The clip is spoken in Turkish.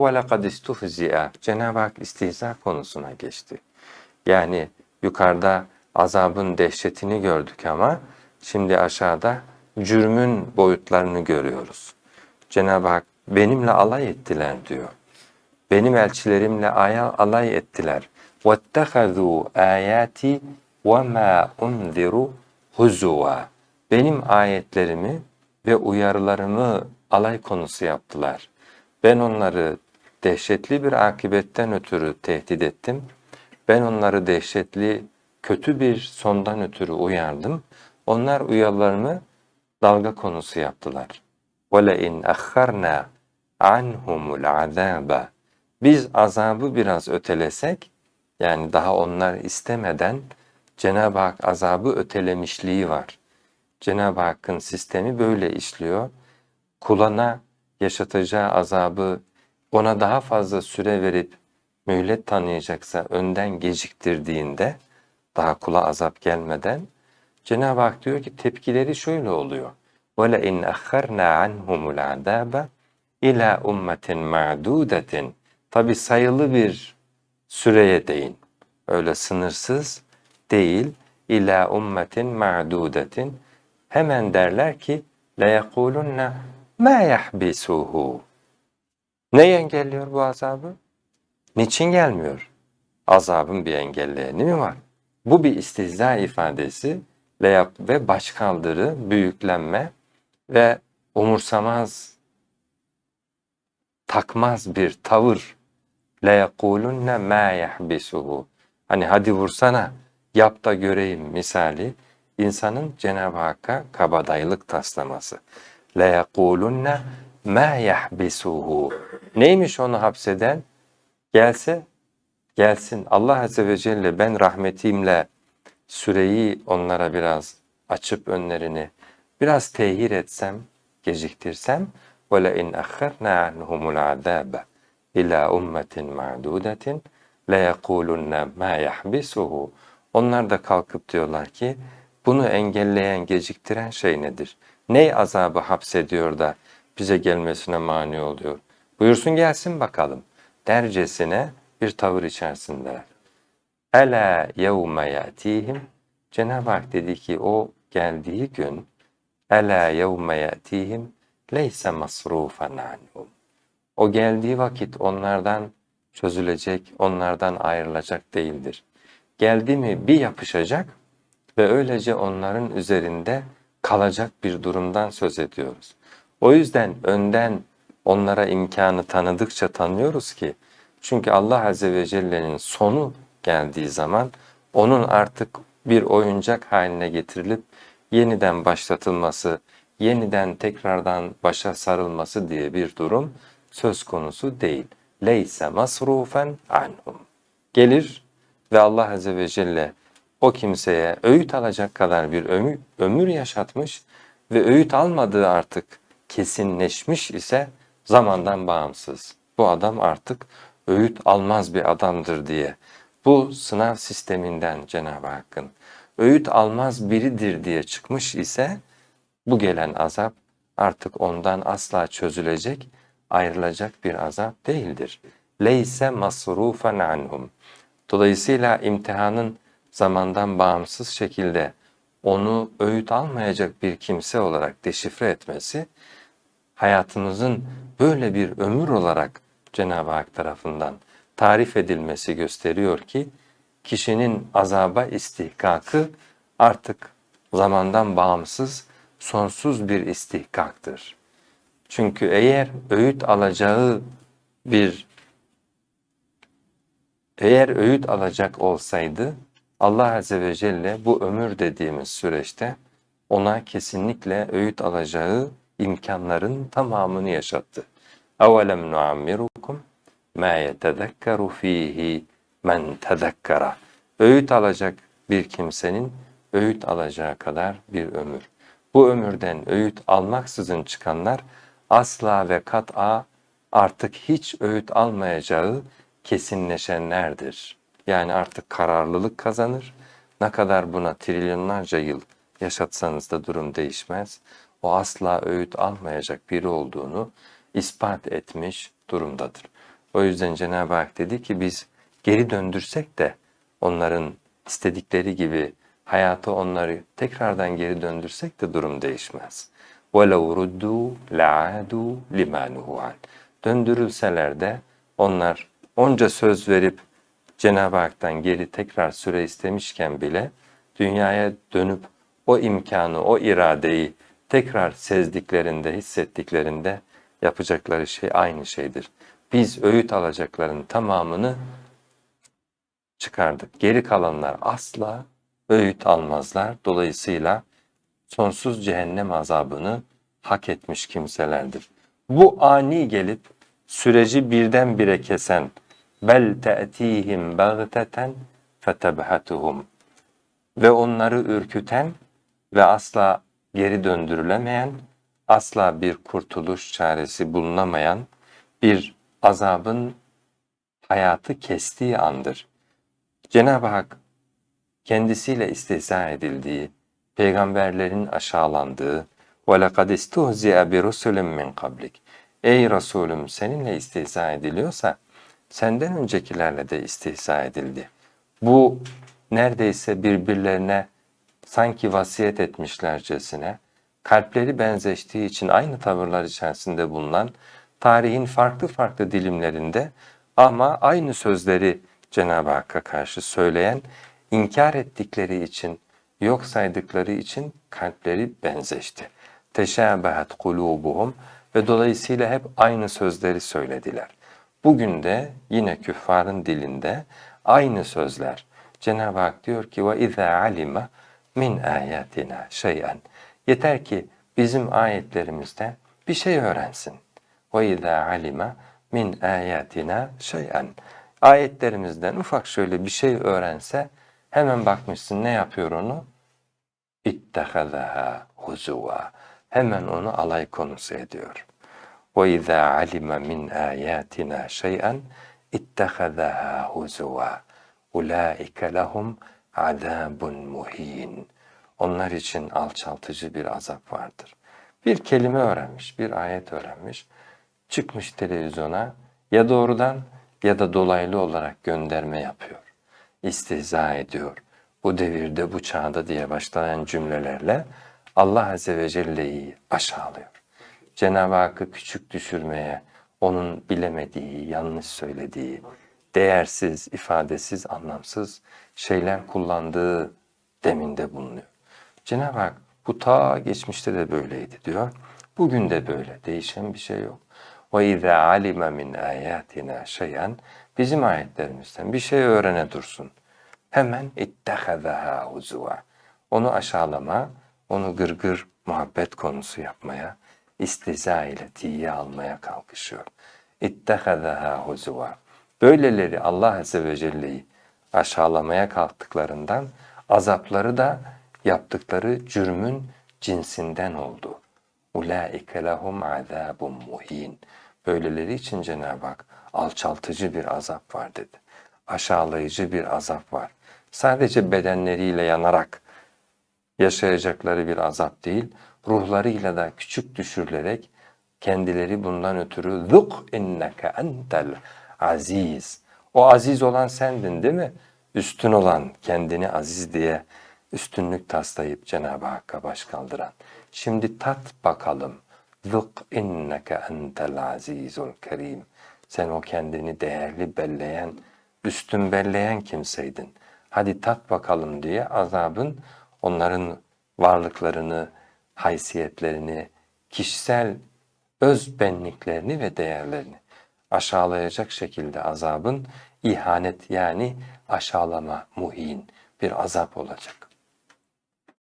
وَلَقَدْ اِسْتُهْزِئَ Cenab-ı Hak istihza konusuna geçti. Yani yukarıda azabın dehşetini gördük ama şimdi aşağıda cürmün boyutlarını görüyoruz. Cenab-ı Hak benimle alay ettiler diyor. Benim elçilerimle aya alay ettiler. وَاتَّخَذُوا آيَاتِ وَمَا اُنْذِرُوا هُزُوًا Benim ayetlerimi ve uyarılarımı alay konusu yaptılar. Ben onları dehşetli bir akibetten ötürü tehdit ettim. Ben onları dehşetli, kötü bir sondan ötürü uyardım. Onlar uyarılarımı dalga konusu yaptılar. وَلَاِنْ اَخَّرْنَا عَنْهُمُ الْعَذَابَ Biz azabı biraz ötelesek, yani daha onlar istemeden Cenab-ı Hak azabı ötelemişliği var. Cenab-ı Hakk'ın sistemi böyle işliyor. Kulana yaşatacağı azabı ona daha fazla süre verip mühlet tanıyacaksa önden geciktirdiğinde daha kula azap gelmeden Cenab-ı Hak diyor ki tepkileri şöyle oluyor. وَلَاِنْ اَخَّرْنَا عَنْهُمُ الْعَذَابَ اِلَى اُمَّةٍ مَعْدُودَةٍ Tabi sayılı bir süreye değin. Öyle sınırsız değil. İlâ ummetin ma'dudetin. Hemen derler ki لَيَقُولُنَّ مَا يَحْبِسُهُ Ne engelliyor bu azabı? Niçin gelmiyor? Azabın bir engelleyeni mi var? Bu bir istihza ifadesi ve başkaldırı, büyüklenme ve umursamaz, takmaz bir tavır. لَيَقُولُنَّ مَا يَحْبِسُهُ Hani hadi vursana, yap da göreyim misali insanın Cenab-ı Hakk'a kabadayılık taslaması. لَيَقُولُنَّ مَا يَحْبِسُهُ Neymiş onu hapseden? Gelse, gelsin. Allah Azze ve Celle ben rahmetimle süreyi onlara biraz açıp önlerini biraz tehir etsem, geciktirsem وَلَاِنْ اَخَّرْنَا عَنْهُمُ الْعَذَابَ اِلَى اُمَّةٍ مَعْدُودَةٍ لَيَقُولُنَّ مَا يَحْبِسُهُ Onlar da kalkıp diyorlar ki bunu engelleyen, geciktiren şey nedir? Ney azabı hapsediyor da bize gelmesine mani oluyor? Buyursun gelsin bakalım. Dercesine bir tavır içerisindeler. Ela yevme yatihim Cenab-ı Hak dedi ki o geldiği gün Ela yevme yatihim leyse masrufan anhum. O geldiği vakit onlardan çözülecek, onlardan ayrılacak değildir. Geldi mi bir yapışacak ve öylece onların üzerinde kalacak bir durumdan söz ediyoruz. O yüzden önden onlara imkanı tanıdıkça tanıyoruz ki çünkü Allah Azze ve Celle'nin sonu geldiği zaman onun artık bir oyuncak haline getirilip yeniden başlatılması, yeniden tekrardan başa sarılması diye bir durum söz konusu değil. Leyse masrufen anhum. Gelir ve Allah Azze ve Celle o kimseye öğüt alacak kadar bir ömür, ömür yaşatmış ve öğüt almadığı artık kesinleşmiş ise zamandan bağımsız. Bu adam artık öğüt almaz bir adamdır diye. Bu sınav sisteminden Cenab-ı Hakk'ın öğüt almaz biridir diye çıkmış ise bu gelen azap artık ondan asla çözülecek, ayrılacak bir azap değildir. Leyse masrufen anhum. Dolayısıyla imtihanın zamandan bağımsız şekilde onu öğüt almayacak bir kimse olarak deşifre etmesi, hayatımızın böyle bir ömür olarak Cenab-ı Hak tarafından tarif edilmesi gösteriyor ki, kişinin azaba istihkakı artık zamandan bağımsız, sonsuz bir istihkaktır. Çünkü eğer öğüt alacağı bir eğer öğüt alacak olsaydı Allah Azze ve Celle bu ömür dediğimiz süreçte ona kesinlikle öğüt alacağı imkanların tamamını yaşattı. اَوَلَمْ نُعَمِّرُكُمْ مَا يَتَذَكَّرُ ف۪يهِ مَنْ تَذَكَّرَ Öğüt alacak bir kimsenin öğüt alacağı kadar bir ömür. Bu ömürden öğüt almaksızın çıkanlar asla ve kat'a artık hiç öğüt almayacağı kesinleşenlerdir. Yani artık kararlılık kazanır. Ne kadar buna trilyonlarca yıl yaşatsanız da durum değişmez. O asla öğüt almayacak biri olduğunu ispat etmiş durumdadır. O yüzden Cenab-ı Hak dedi ki biz geri döndürsek de onların istedikleri gibi hayatı onları tekrardan geri döndürsek de durum değişmez. وَلَوْ رُدُّوا لَعَادُوا لِمَا نُهُوا عَنْ Döndürülseler de onlar onca söz verip Cenab-ı Hak'tan geri tekrar süre istemişken bile dünyaya dönüp o imkanı, o iradeyi tekrar sezdiklerinde, hissettiklerinde yapacakları şey aynı şeydir. Biz öğüt alacakların tamamını çıkardık. Geri kalanlar asla öğüt almazlar. Dolayısıyla sonsuz cehennem azabını hak etmiş kimselerdir. Bu ani gelip süreci birdenbire kesen bel te'tihim bagteten fetebhatuhum ve onları ürküten ve asla geri döndürülemeyen, asla bir kurtuluş çaresi bulunamayan bir azabın hayatı kestiği andır. Cenab-ı Hak kendisiyle istihza edildiği, peygamberlerin aşağılandığı وَلَقَدْ اِسْتُهْزِيَ بِرُسُلٍ مِّنْ قَبْلِكَ Ey Resulüm seninle istihza ediliyorsa senden öncekilerle de istihza edildi. Bu neredeyse birbirlerine sanki vasiyet etmişlercesine, kalpleri benzeştiği için aynı tavırlar içerisinde bulunan tarihin farklı farklı dilimlerinde ama aynı sözleri Cenab-ı Hakk'a karşı söyleyen, inkar ettikleri için, yok saydıkları için kalpleri benzeşti. Teşâbehet kulûbuhum ve dolayısıyla hep aynı sözleri söylediler. Bugün de yine küffarın dilinde aynı sözler. Cenab-ı Hak diyor ki ve izâ alima min ayatina şey'en. Yeter ki bizim ayetlerimizden bir şey öğrensin. Ve izâ alime min ayatina şey'en. Ayetlerimizden ufak şöyle bir şey öğrense hemen bakmışsın ne yapıyor onu? İttehazaha huzuva. Hemen onu alay konusu ediyor. Ve izâ alime min ayatina şey'en ittehazaha huzuva. Ulaike lehum azabun muhin. Onlar için alçaltıcı bir azap vardır. Bir kelime öğrenmiş, bir ayet öğrenmiş. Çıkmış televizyona ya doğrudan ya da dolaylı olarak gönderme yapıyor. İstihza ediyor. Bu devirde, bu çağda diye başlayan cümlelerle Allah Azze ve Celle'yi aşağılıyor. Cenab-ı Hakk'ı küçük düşürmeye, onun bilemediği, yanlış söylediği, değersiz, ifadesiz, anlamsız şeyler kullandığı deminde bulunuyor. Cenab-ı Hak bu ta geçmişte de böyleydi diyor. Bugün de böyle. Değişen bir şey yok. وَاِذَا عَلِمَ مِنْ آيَاتِنَا شَيْئًا Bizim ayetlerimizden bir şey öğrene dursun. Hemen اِتَّخَذَهَا هُزُوًا Onu aşağılama, onu gırgır muhabbet konusu yapmaya, istihza ile tiye almaya kalkışıyor. اِتَّخَذَهَا هُزُوًا Böyleleri Allah Azze ve Celle'yi aşağılamaya kalktıklarından azapları da yaptıkları cürmün cinsinden oldu. Ulaike lehum azabun muhin. Böyleleri için Cenab-ı Hak alçaltıcı bir azap var dedi. Aşağılayıcı bir azap var. Sadece bedenleriyle yanarak yaşayacakları bir azap değil, ruhlarıyla da küçük düşürülerek kendileri bundan ötürü zuk inneke entel aziz. O aziz olan sendin değil mi? Üstün olan, kendini aziz diye üstünlük taslayıp Cenab-ı Hakk'a baş kaldıran. Şimdi tat bakalım. Zuk inneke entel azizul kerim. Sen o kendini değerli belleyen, üstün belleyen kimseydin. Hadi tat bakalım diye azabın onların varlıklarını, haysiyetlerini, kişisel öz benliklerini ve değerlerini aşağılayacak şekilde azabın ihanet yani aşağılama, muhin bir azap olacak.